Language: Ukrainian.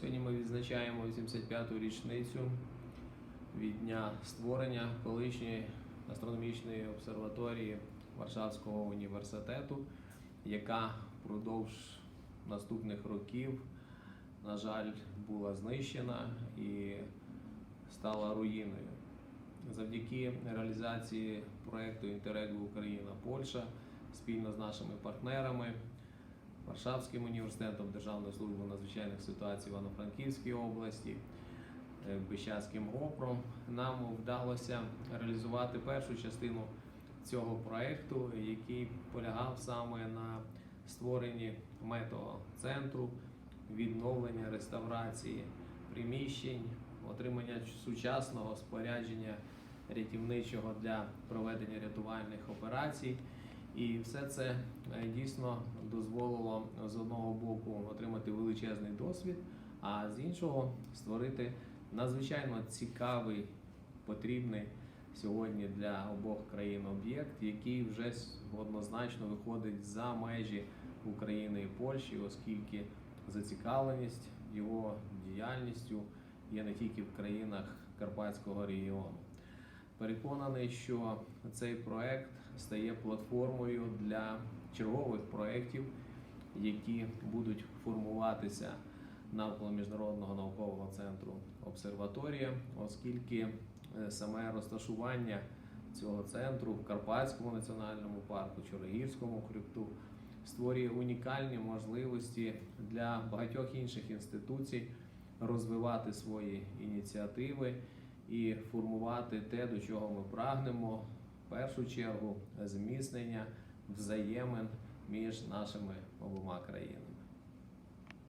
Сьогодні ми відзначаємо 85-ту річницю від дня створення колишньої астрономічної обсерваторії Варшавського університету, яка впродовж наступних років, на жаль, була знищена і стала руїною. Завдяки реалізації проекту Інтерегу Україна Польща спільно з нашими партнерами. Варшавським університетом Державної служби надзвичайних ситуацій Івано-Франківській області, е, Бищацьким ГОПРом нам вдалося реалізувати першу частину цього проекту, який полягав саме на створенні метеоцентру, відновлення реставрації приміщень, отримання сучасного спорядження рятівничого для проведення рятувальних операцій. І все це е, дійсно дозволило з одного боку отримати величезний досвід, а з іншого створити надзвичайно цікавий, потрібний сьогодні для обох країн об'єкт, який вже однозначно виходить за межі України і Польщі, оскільки зацікавленість його діяльністю є не тільки в країнах Карпатського регіону. Переконаний, що цей проект стає платформою для чергових проєктів, які будуть формуватися навколо міжнародного наукового центру обсерваторія, оскільки е, саме розташування цього центру в Карпатському національному парку, Чорногірському хребту створює унікальні можливості для багатьох інших інституцій розвивати свої ініціативи і формувати те, до чого ми прагнемо, в першу чергу зміцнення взаємин між нашими обома країнами.